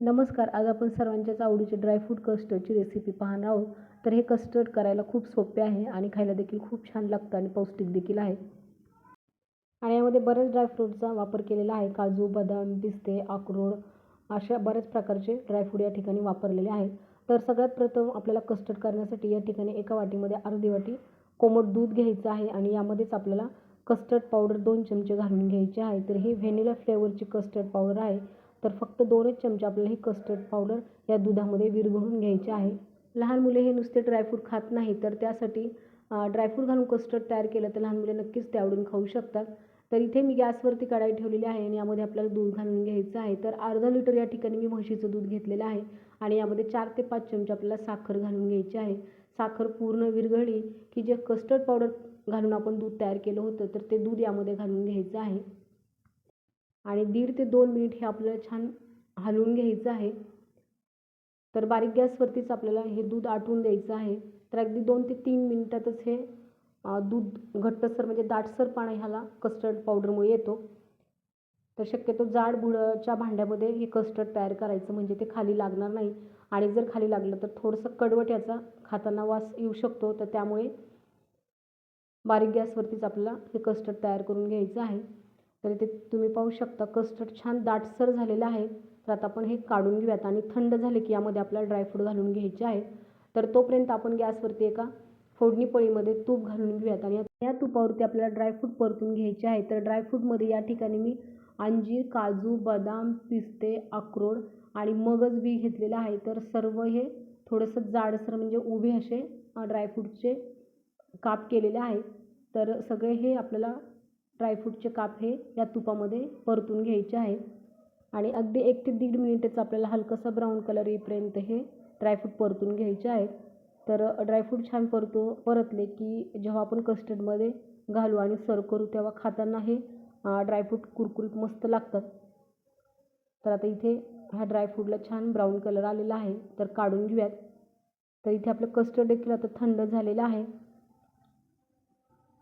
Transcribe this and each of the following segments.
नमस्कार आज आपण सर्वांच्याच आवडीचे ड्रायफ्रूट कस्टर्डची रेसिपी पाहणार आहोत. तर हे कस्टर्ड करायला खूप सोपे आहे आणि खायला देखील खूप छान लागतं आणि पौष्टिक देखील आहे. आणि यामध्ये बऱ्याच ड्रायफ्रूटचा वापर केलेला आहे. काजू बदाम पिस्ते अक्रोड अशा बऱ्याच प्रकारचे ड्रायफ्रूट या ठिकाणी वापरलेले आहेत. तर सगळ्यात प्रथम आपल्याला कस्टर्ड करण्यासाठी या ठिकाणी एका वाटीमध्ये अर्धी वाटी कोमट दूध घ्यायचं आहे आणि यामध्येच आपल्याला कस्टर्ड पावडर दोन चमचे घालून घ्यायचे आहे. तर ही व्हॅनिला फ्लेवरची कस्टर्ड पावडर आहे. तर फक्त दोनच चमचे आपल्याला हे कस्टर्ड पावडर या दुधामध्ये विरघळून घ्यायचे आहे. लहान मुले हे नुसते ड्रायफ्रूट खात नाही तर त्यासाठी ड्रायफ्रूट घालून कस्टर्ड तयार केलं तर लहान मुले नक्कीच ते आवडून खाऊ शकतात. तर इथे मी गॅसवरती कढाई ठेवलेली आहे आणि यामध्ये आपल्याला दूध घालून घ्यायचं आहे. तर अर्धा लिटर या ठिकाणी मी म्हशीचं दूध घेतलेलं आहे आणि यामध्ये चार ते पाच चमचे आपल्याला साखर घालून घ्यायची आहे. साखर पूर्ण विरघळली की जे कस्टर्ड पावडर घालून आपण दूध तयार केलं होतं तर ते दूध यामध्ये घालून घ्यायचं आहे. आणि दीड ते दोन मिनिट हे आपल्याला छान हलवून घ्यायचं आहे. तर बारीक गॅसवरतीच आपल्याला हे दूध आटवून द्यायचं आहे. तर अगदी दोन ते तीन मिनिटातच हे दूध घट्टसर म्हणजे दाटसर पाणी ह्याला कस्टर्ड पावडरमुळे येतो. तर शक्यतो जाड बुडाच्या भांड्यामध्ये हे कस्टर्ड तयार करायचं म्हणजे ते खाली लागणार नाही. आणि जर खाली लागलं तर थोडंसं कडवट याचा खाताना वास येऊ शकतो. तर त्यामुळे बारीक गॅसवरतीच आपल्याला हे कस्टर्ड तयार करून घ्यायचं आहे. तर इथे तुम्ही पाहू शकता कस्टर्ड छान दाटसर झालेलं आहे. तर आता आपण हे काढून घेऊयात आणि थंड झाले की यामध्ये आपल्याला ड्रायफ्रूट घालून घ्यायचे आहे. तर तोपर्यंत आपण गॅसवरती एका फोडणी पळीमध्ये तूप घालून घेऊयात आणि या तुपावरती आपल्याला ड्रायफ्रूट परतून घ्यायचे आहे. तर ड्रायफ्रूटमध्ये या ठिकाणी मी अंजीर काजू बदाम पिस्ते अक्रोड आणि मगज बी घेतलेलं आहे. तर सर्व हे थोडंसं जाडसर म्हणजे उभे असे ड्रायफ्रूटचे काप केलेले आहे. तर सगळे हे आपल्याला ड्रायफ्रूटचे काप हे या तुपामध्ये परतून घ्यायचे आहे. आणि अगदी एक ते दीड मिनिटच आपल्याला हलकंसं ब्राऊन कलर येईपर्यंत हे ड्रायफ्रूट परतून घ्यायचे आहेत तर ड्रायफ्रूट छान परतो परतले की जेव्हा आपण कस्टर्डमध्ये घालू आणि सर्व करू तेव्हा खाताना हे ड्रायफ्रूट कुरकुरीत मस्त लागतात. तर आता इथे ह्या ड्रायफ्रूटला छान ब्राऊन कलर आलेला आहे. तर काढून घेऊयात. तर इथे आपलं कस्टर्ड देखील आता थंड झालेलं आहे.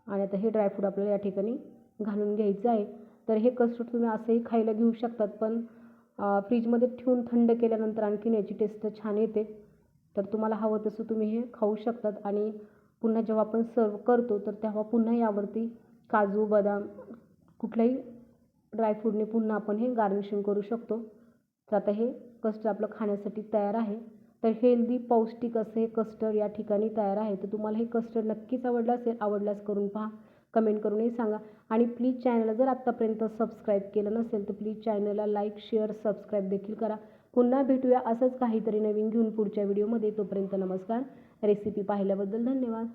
आणि आता हे ड्रायफ्रूट आपल्याला या ठिकाणी घालून घ्यायचं आहे. तर हे कस्टर्ड तुम्ही असंही खायला घेऊ शकतात पण फ्रीजमध्ये ठेवून थंड केल्यानंतर आणखीन याची टेस्ट छान येते. तर तुम्हाला हवं तसं तुम्ही हे खाऊ शकतात. आणि पुन्हा जेव्हा आपण सर्व करतो तर तेव्हा पुन्हा यावरती काजू बदाम कुठल्याही ड्रायफ्रूटने पुन्हा आपण हे गार्निशिंग करू शकतो. तर आता हे कस्टर्ड आपलं खाण्यासाठी तयार आहे. तर हेल्दी पौष्टिक असे हे कस्टर्ड या ठिकाणी तयार आहे. तर तुम्हाला हे कस्टर्ड नक्कीच आवडलं असेल आवडल्यास करून पहा. कमेंट करूनही सांगा. आणि प्लीज चॅनलला जर आत्तापर्यंत सबस्क्राईब केलं नसेल तर प्लीज चॅनलला लाईक शेअर सबस्क्राईब देखील करा. पुन्हा भेटूया असंच काहीतरी नवीन घेऊन पुढच्या व्हिडिओमध्ये. तोपर्यंत नमस्कार. रेसिपी पाहिल्याबद्दल धन्यवाद.